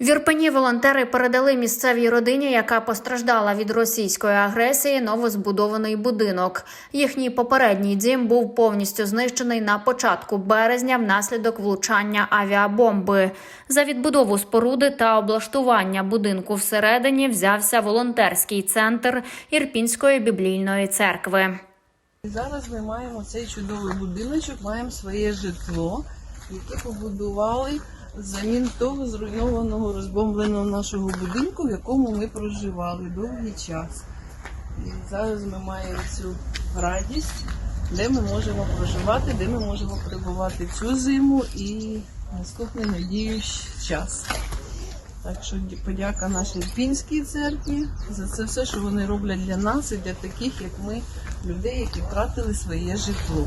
В волонтери передали місцевій родині, яка постраждала від російської агресії, новозбудований будинок. Їхній попередній дім був повністю знищений на початку березня внаслідок влучання авіабомби. За відбудову споруди та облаштування будинку всередині взявся волонтерський центр Ірпінської біблійної церкви. Зараз ми маємо цей чудовий будиночок, маємо своє житло, яке побудували замін того зруйнованого, розбомбленого нашого будинку, в якому ми проживали довгий час. І зараз ми маємо цю радість, де ми можемо проживати, де ми можемо перебувати цю зиму і наступний надіюсь час. Так що подяка нашій Пінській церкві за це все, що вони роблять для нас і для таких, як ми, людей, які втратили своє житло.